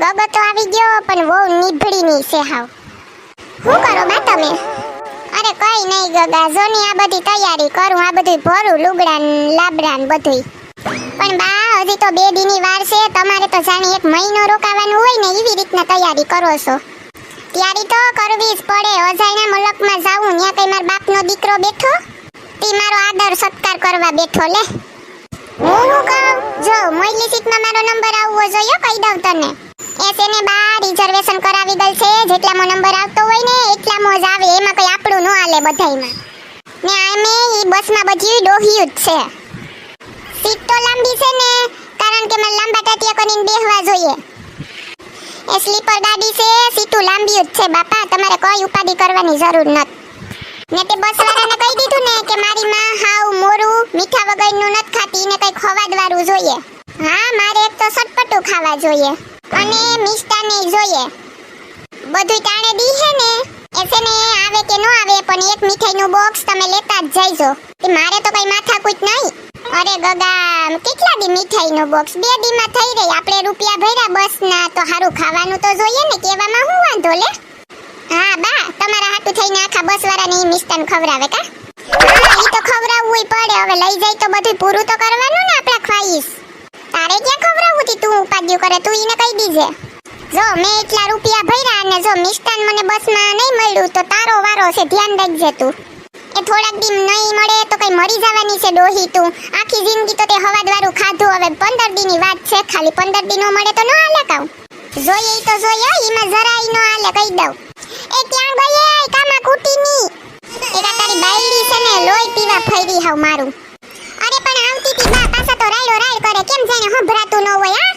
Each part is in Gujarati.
ગગો તો આવી ગયો, પણ બહુ નીભળી ની છે હાવ. શું કરો બા તમે? અરે કઈ નહીં ગગા, જોની આ બધી તૈયારી કરું, આ બધું ભરું લુગડા લાબડા ને બધું પણ બા, હજી તો બે દીની વાર છે, તમારે તો જાણે એક મહિનો રોકાવાનું હોય ને એવી રીતના તૈયારી કરો છો. તૈયારી તો કરવી જ પડે અજાયના મુલકમાં જાવું ત્યાં કઈ મારા બાપનો દીકરો બેઠો? તે મારો આદર સત્કાર કરવા બેઠો, લે. હું હું કહું? જો મોઈલી સીટમાં મારો નંબર આવવો જોઈએ, કહી દઉં તને. એસ એને બા રિઝર્વેશન કરાવી ગઈ છે. જેટલામાં નંબર આવતો હોય ને એટલામાં જ આવે. એમાં કઈ આપણું ન હાલે બધાયમાં. ને આમે ઈ બસમાં બધી ડોહી જ છે. સીટ તો લાંબી છે ને, કારણ કે મને લાંબા ટાટિયા કરીને બેહવા જોઈએ. એ સ્લીપર ગાડી છે, સીટું લાંબી જ છે બાપા. તમારે કોઈ ઉપાધિ કરવાની જરૂર નથી. ને તે બસ વાળાને કહી દીધું ને કે મારી માં હાવ મોરું, મીઠા વગરનું નથી ખાતી ને કઈ ખવાદવાળું જોઈએ. હા, મારે એક તો સટપટું ખાવા જોઈએ. અને મિષ્ટાને જોઈએ. બધું ટાણે દી છે ને. એસે ને આવે કે નો આવે, પણ એક મીઠાઈનું બોક્સ તમે લેતા જ જઈજો તે મારે તો કઈ માથાકૂટ નહીં. અરે ગગા, કેટલા દી મીઠાઈનું બોક્સ બે દીમાં થઈ રહી. આપણે રૂપિયા ભર્યા બસના, તો હારું ખાવાનું તો જોઈએ ને કેવામાં હું વાંધો લે? હા, બા, તમારા હાથું થઈને આખા બસ વાળાને ઈ મિષ્ટાન ખવડાવે કા? ઈ તો ખવડાવવું પડે. હવે લઈ જાય તો બધું પૂરું તો કરવાનું ને આપણા તી કરે, તું એને કહી દીજે. જો મેં એટલા રૂપિયા ભર્યા અને જો મિષ્ટાન મને બસમાં નહીં મળ્યું, તો તારો વારો છે, ધ્યાન રાખજે તું. એ થોડાક દી નહીં મળે તો કઈ મરી જવાની છે ડોહી તું. આખી જિંદગી તો તે હવાદવાળું ખાધું, હવે પંદર દીની વાત છે, ખાલી પંદર દી મળે તો ન હાલે કાઉ. જોઈએ તો જોઈએ, ઈમાં જરાય નો હાલે, કહી દઉં. એ ક્યાં એ? કામા કુટીની એકા તારી બાયડી છે ને, લોહી પીવા ફરી હાવ મારું. અરે પણ આવતી તી બા, પાછા તો રાયડો રાયડ કરે, કેમ જાણે સંભળાતું ન હોય, હા?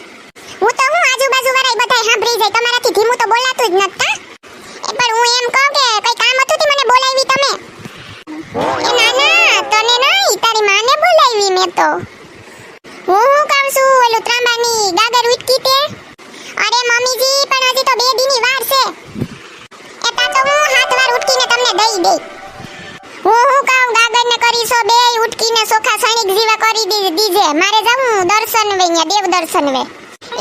હું તો હું આજુબાજુ વાળા બધાય સાંભળી જાય. તમારાથી ધીમું તો બોલાતું જ નતા એ પણ હું એમ કહું કે કઈ કામ હતું તે મને બોલાવી તમે? એ ના ના, તને નહીં, તારી માને બોલાવી મેં તો. હું હું કહું છું? ઓલું ત્રાંબાની ગાગર ઉટકી તે? અરે મમ્મીજી, પણ હજી તો બે દીની વાર છે. એતા તો હું હાથ વાર ઉટકીને તમને દઈ દઈ. હું હું કહું ગાગરને કરીશો બે ઉટકીને સોખા સણીક જીવા કરી દીજે. મારે જવું દર્શન વે અહીંયા દેવ દર્શન વે.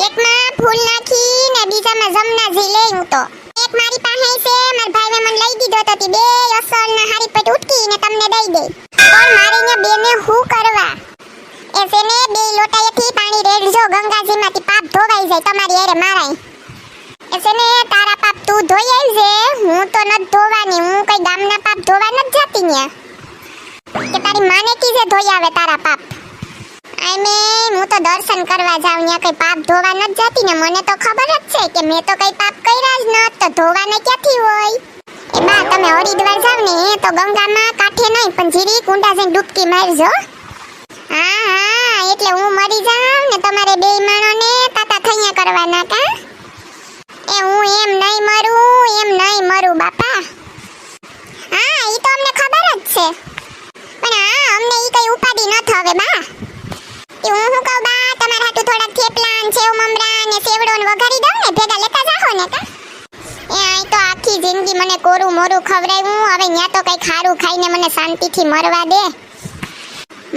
એકમાં ફૂલ નાખી ને બીજામાં જમનાજી જી હું તો એક મારી પાસે છે, મારા ભાઈએ મને લઈ દીધો તો બે અસલ ના હારી પટ ઉટકીને તમને દઈ દે. પણ મારે બે બેને હું કરવા? એ છે ને બે લોટાએથી પાણી રેડજો ગંગાજીમાંથી પાપ ધોવાઈ જાય તમારી હારે મારાય. છે ને તારા પાપ તું ધોઈ આવજે હું તો ન ધોવાની, હું કઈ ગામના પાપ ધોવા ન જતી ન્યા. કે તારી માને કીજે ધોઈ આવે તારા પાપ? આમે હું તો દર્શન કરવા જાઉં ન્યા કઈ પાપ ધોવા ન જતી ને મને તો ખબર જ છે કે મેં તો કઈ પાપ કર્યા જ ન તો ધોવાને ક્યાંથી હોય? એ બા, તમે હરિદ્વાર જાવ ને તો ગંગામાં કાઠે નહીં, પણ જીરી કુંડા જઈને ડૂબકી મારજો. હા હા, એટલે હું મરી જાઉં ને, તમારે બે માણોને તાતા થૈયા કરવાના કા એ હું એમ નહીં મરું એમ નહીં મરું બાપા હા ઈ તો અમને ખબર જ છે પણ હા અમને ઈ કઈ ઉપાધિ ન થવે બા એ હું શું કહું બા તમારા હાટુ થોડાક થેપલા ને સેવ મમરા ને સેવડો ને વઘારી દઉં ને ભેગા લેતા જાહો ને કા એ આઈ તો આખી જિંદગી મને કોરું મોરું ખવડાવ્યું. હવે ન્યા તો કઈ ખારું ખાઈને મને શાંતિથી મરવા દે.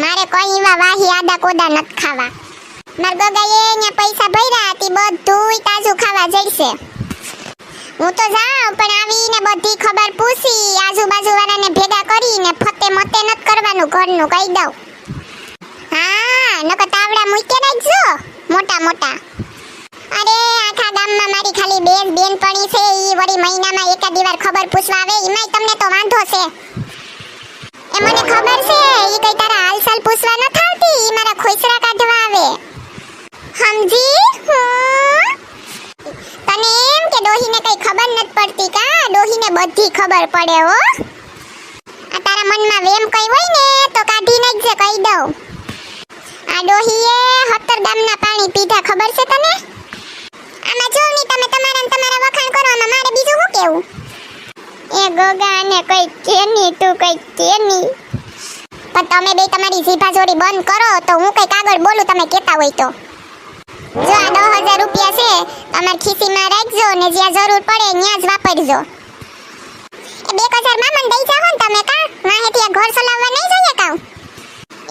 મારે કોઈ એવા વાહી આદા કોદા નત ખાવા. માર ગગાએ અહીંયા પૈસા ભર્યા હતી બધું તાજું ખાવા જઈશે. હું તો જાઉં, પણ આવીને બધી ખબર પૂછી આજુબાજુ વાળાને ભેગા કરીને ફતે મતે નથી કરવાનું ઘરનું, કહી દઉં. હા, નકર તાવડા મૂકે રાખજો મોટા મોટા. અરે આખા ગામમાં મારી ખાલી બેન બેનપણી છે, ઈ વળી મહિનામાં એકાદ વાર ખબર પૂછવા આવે, એમાંય તમને તો વાંધો છે. એ મને ખબર છે, ઈ કઈ તારા હાલચાલ પૂછવા ન થાતી ઈ મારા ખોઈસરા કાઢવા આવે. સમજી તને એમ કે ડોહીને કઈ ખબર નથી પડતી કા? ડોહીને બધી ખબર પડે હો. આ તારા મનમાં વેમ કઈ હોય ને, તો કાઢી નાખજે, કહી દઉં. આ ડોહીએ હતર ગામના પાણી પીધા, ખબર છે તને? આમાં જો ની તમે તમારા તમારા વખાણ કરો, આમાં મારે બીજું શું કેવું? એ ગોગાને કઈ કેની તું કઈ કેની પણ તમે બે તમારી જીભા જોડી બંધ કરો, તો હું કઈ કાગળ બોલું, તમે કેતા હોય તો. જો આ દસ હજાર રૂપિયા છે તમે ખીસીમાં રાખજો, ને જ્યાં જરૂર પડે ત્યાં જ વાપરજો. એ બે હજાર મામન દઈ જાઓ ને તમે કા? માહિતી આ ઘર ચલાવવા નહીં જોઈએ કાઉ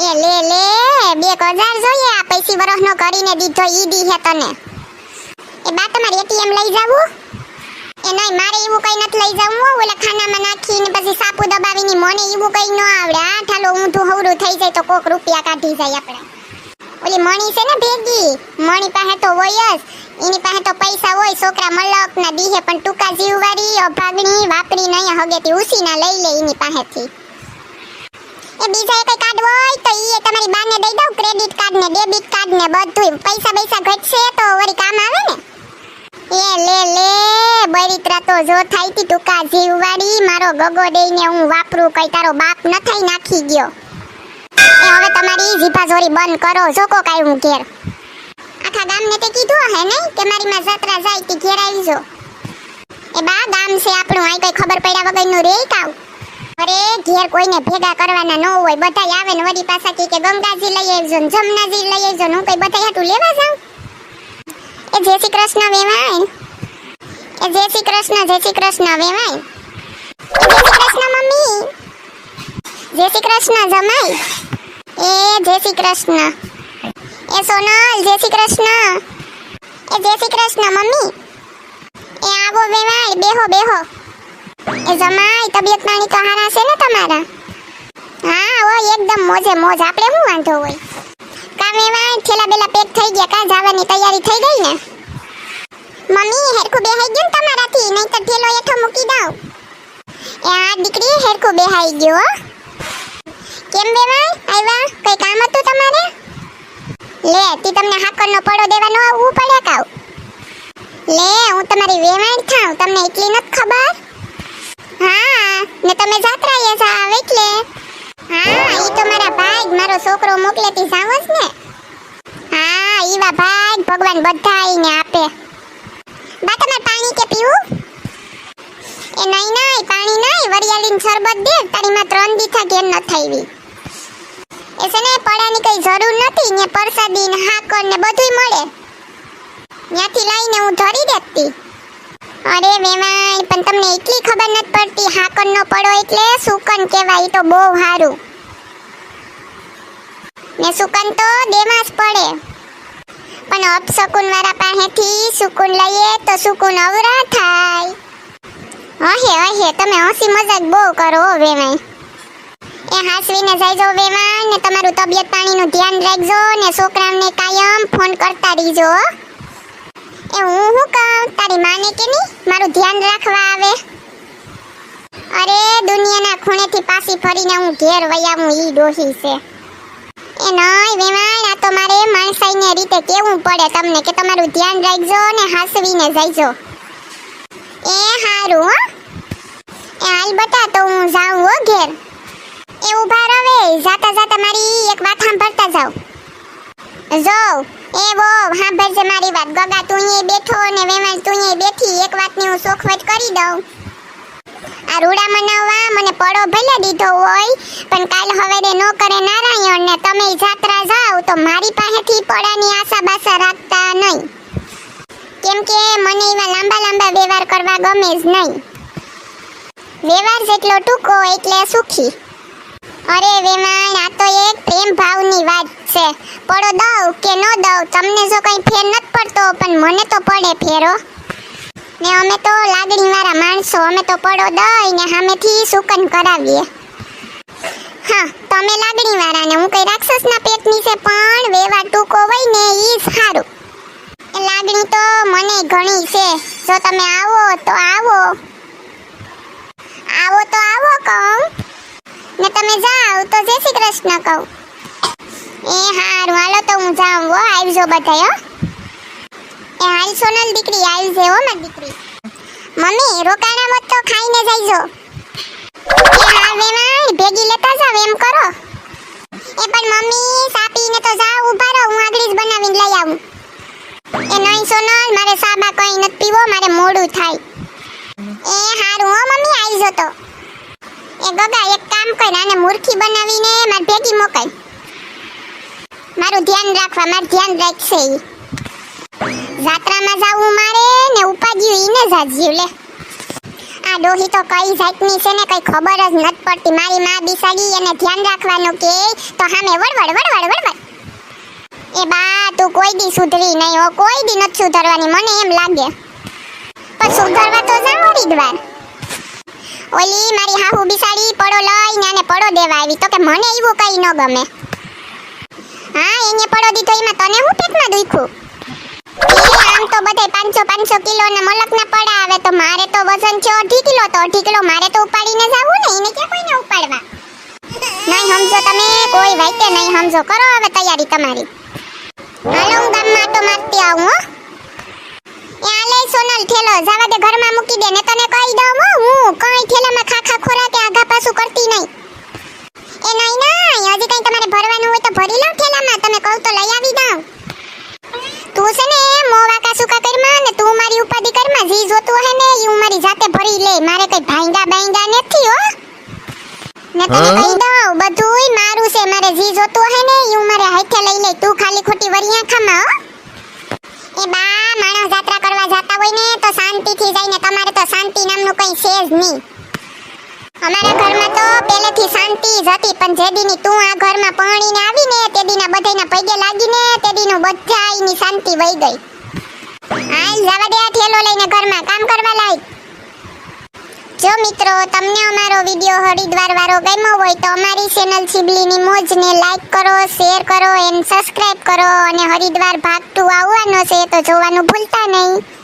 એ લે લે, બે હજાર જોઈએ, આ પૈસી વરસનો કરીને દીધો ઈ દી હે તને. એ બા, તમારી એટીએમ લઈ જાવું એ નહીં, મારે એવું કઈ નથી લઈ જવું હો. ઓલા ખાનામાં નાખીને પછી સાપુ દબાવીને મને એવું કઈ ન આવડે. આ ઠાલો ઊંધું હવરું થઈ જાય તો કોક રૂપિયા કાઢી જાય આપણે. ઓલી મણી છે ને ભેગી, મણી પાસે તો હોય જ. એની પાસે તો પૈસા હોય, છોકરા મલક ના દીહે પણ ટૂંકા જીવવાળી, અભાગણી, વાપરી નહીં, હગેથી ઉસીના લઈ લે એની પાસેથી. એ બીજા કઈ કાર્ડ હોય તો એ તમારી બાને દઈ દઉં ક્રેડિટ કાર્ડ ને ડેબિટ કાર્ડ ને બધું પૈસા પૈસા ઘટશે તો વળી કામ આવે ને. એ લે લે બળિત્રા તો જો થાય તી ટૂંકા જીવવાળી મારો ગગો દઈને હું વાપરું, કઈ તારો બાપ ન થઈ નાખી ગયો. એ હવે તમારી જીભાજોરી બંધ કરો, જો કો કાઈ હું ઘેર. આખા ગામને તે કીધું હે નહીં કે મારી માં જાત્રા જાય તી ઘેર આવીજો. એ બા, ગામ છે આપણું આઈ કઈ ખબર પડ્યા વગરનું રે કાવ અરે, ઘેર કોઈને ભેગા કરવાના ન હોય, બધાય આવે ને વળી પાછા કે ગંગાજી લઈ આવજો જમનાજી લઈ આવજો હું કઈ બધા હાટું લેવા જાઉં? એ જય શ્રી કૃષ્ણ વેવાય. એ જય શ્રી કૃષ્ણ, જય શ્રી કૃષ્ણ વેવાય. જય શ્રી કૃષ્ણ મમ્મી. જય શ્રી કૃષ્ણ જમાઈ. એ જય શ્રી કૃષ્ણ. એ સોનલ, જય શ્રી કૃષ્ણ. એ જય શ્રી કૃષ્ણ મમ્મી. એ આવો વેવાય, બેહો બેહો. એ જમાઈ, તબિયત પાણી તો હારા છે ને તમારા? હા હોય એકદમ મોજે મોજ. આપણે શું વાંધો હોય? કા વેવાય થેલા બેલા પેક થઈ ગયા, કા જવાની તૈયારી થઈ ગઈ ને? મમ્મી, હેરખું બેહાઈ ગયું તમારાથી નહીં ઠેલો એઠો મૂકી દઉં. એ આ દીકરી હેરખું બેહાઈ ગયો કેમ બેવાય આવ્યા કઈ કામ હતું તમારે? લે, તી તમને હાકરનો પડો દેવાનો આવવું પડે કાવ લે, હું તમારી વેવાણ થાઉં, તમને એટલી નથી ખબર? હા, ને તમે જાત્રાએ જાવ એટલે હા ઈ તો મારા ભાઈ મારો છોકરો મોકલે તી જાવસ ને હા ઈવા ભાઈ બધા આઈને આપે. બા તમારે પાણી કે પીવું? એ નહીં નહીં, પાણી નહીં, વરિયાળીનું શરબત દે, તારી માં ત્રણ દીઠા ઘેર ન થાઈવી એ છે ને, પડાની કઈ જરૂર નથી, ને પરસાદી ને હાકર ને બધુંય મળે. ત્યાંથી લઈને હું ધરી દેતી. અરે વેવાણ પણ તમને એટલી ખબર નથી પડતી હાકર નો પડો એટલે સુકન કહેવાય તો બહુ સારું ને સુકન તો દેમાં જ પડે. પણ અપશકુન વાળા પાસેથી સુકુન લઈએ તો સુકુન અવરા થાય. અહે અહે, તમે હસી મજાક બહુ કરો હો એ હાસવીને જઈજો વેવાણ ને તમારું તબિયત પાણીનું ધ્યાન રાખજો ને છોકરાને કાયમ ફોન કરતા રહીજો એ હું શું કહું? તારી માને કે નહીં? મારું ધ્યાન રાખવા આવે. અરે, દુનિયાના ખૂણેથી પાછી ફરીને હું ઘેર વયાવું ઈ ડોહી છે. એ નહીં વેમાણ આ તો મારે માણસાઈને રીતે કેવું પડે તમને કે તમારું ધ્યાન રાખજો ને હાસવીને જઈજો. એ હારું, હો. એ હાલ બતા તો હું જાઉં, હો, ઘેર. એ ઊભા રહે. જાતા જાતા મારી એક વાત સાંભળતા જાવ જો, એ વો સાંભળજે મારી વાત. ગગા, તું અહીંયા બેઠો ને વેવાણ તું અહીંયા બેઠી. એક વાતની હું સોખવટ કરી દઉં. આ રૂડા મનાવવા, મને પડો ભલે દીધો હોય, પણ કાલ હવેરે નો કરે નારાયણ ને તમે જાત્રા જાવ તો મારી પાસેથી પડાની આશા બાસા રાખતા નહીં કેમ કે મને એવા લાંબા લાંબા વ્યવહાર કરવા ગમે જ નહીં વ્યવહાર જેટલો ટૂંકો એટલે સુખી. અરે વેમાણ આ તો એક પ્રેમ ભાવની વાત છે. પડો દઉં કે ન દઉં, તમને જો કંઈ ફેર નથી પડતો, પણ મને તો પડે ફેરો. ને અમે તો લાગણીવાળા માણસો, અમે તો પડો દઈ ને સામેથી સુકન કરાવીએ. હા, તમે લાગણીવાળા ને હું કઈ રાક્ષસના પેટની છે, પણ વેવા ટૂંકો હોય ને એ સારું લાગણી તો મને ઘણી છે. જો તમે આવો તો આવો. આવો તો આવો કહું. ને તમે જાઓ તો જય શ્રી કૃષ્ણ કહું. એ હારું, હાલો તો હું જાઉં હો, આવજો બધા હો. એ હાલ સોનલ દીકરી આવજે હો મારી દીકરી. મમ્મી, રોકાણા મત તો ખાઈને જઈજો એ હા વેવાણ ભેગી લેતા જાવ એમ કરો. એ પણ મમ્મી, સાપીને તો જાવ ઊભા રહો, હું આગળ જ બનાવીને લઈ આવું. એ નહીં સોનલ, મારે સાબા કોઈ નથી પીવો, મારે મોડું થાય. એ હારું, હો મમ્મી આવી તો. એ ગગા, એક કામ કર, આને મૂર્ખી બનાવીને માર ભેગી મોકલ. મારું ધ્યાન રાખવા, મારું ધ્યાન રાખશે જાજ્યું લે. આ ડોહી તો કઈ જાતની છે ને કઈ ખબર જ નથી પડતી. મારી માં બિસાડી એને ધ્યાન રાખવાનું કે તો સામે વળવડ વળવડ વળવડ એ બા, તું કોઈ દી સુધરી નહીં હો, કોઈ દી નથી સુધરવાની, મને એમ લાગે. પણ સુધરવા તો જાઓ હરિદ્વાર ઓલી મારી હાહુ બિસાડી પડો લઈને આને પડો દેવા આવી. તો કે મને એવું કઈ ન ગમે. હા, એને પડો દીધો એમાં તને હું પેટમાં દુખ્યું? આમ તો બધે પાંચસો પાંચસો કિલો ને મલક ના પડા આવે તો મારે તો વજન છે અઢી કિલો, તો અઢી કિલો મારે તો ઉપાડીને જાવું ને એને ક્યાં કોઈને ઉપાડવા? નહીં સમજો તમે, કોઈ વાઈતે નહીં સમજો. કરો હવે તૈયારી તમારી. હાલો, હું ગામમાં આટો મારતી આવું, હો. એ આલે સોનલ થેલો જવા દે ઘરમાં મૂકી દે ને તને કહી દઉં, હો. કઈ થેલામાં ખાખા ખોરાક આગા પાછું કરતી નહીં એ નહીં નહીં હજી કઈ તમારે ભરવાનું હોય તો ભરી લઉં થેલામાં તમે કહું તો લઈ આવી દઉં તું છે ને મોવા કા સુકા કરમાં ને તું મારી ઉપાધિ કરમાં જી જોતું હે ને ઈ હું મારી જાતે ભરી લે મારે કઈ ભાંગા ભાંગા નથી હો ને તને કહી દઉં બધુંય મારું છે. મારે જી જોતું હે ને ઈ મારે હાથે લઈ લે તું ખાલી ખોટી વરિયા ખામાં હો. એ બા માણસ જાત્રા કરવા જાતા હોય ને તો શાંતિથી જઈને તમારે તો શાંતિ નામનું કઈ છે જ નહીં. અમારા ઘરમાં તો પહેલેથી શાંતિ જ હતી પણ જે દીની તું આ ઘરમાં પરણીને આવીને તે દીના બધાના પૈગે લાગીને તે દીનું બધાયની શાંતિ વહી ગઈ. હાલ જવા દે આ ઠેલો લઈને ઘરમાં કામ કરવા લાય જો મિત્રો, તમને અમારો વીડિયો હરિદ્વાર વાળો ગમ્યો હોય તો અમારી ચેનલ શિબલીની મોજને લાઈક કરો શેર કરો એન્ડ સબસ્ક્રાઇબ કરો અને હરિદ્વાર ભાગ ટુ આવવાનો છે તો જોવાનું ભૂલતા નહીં.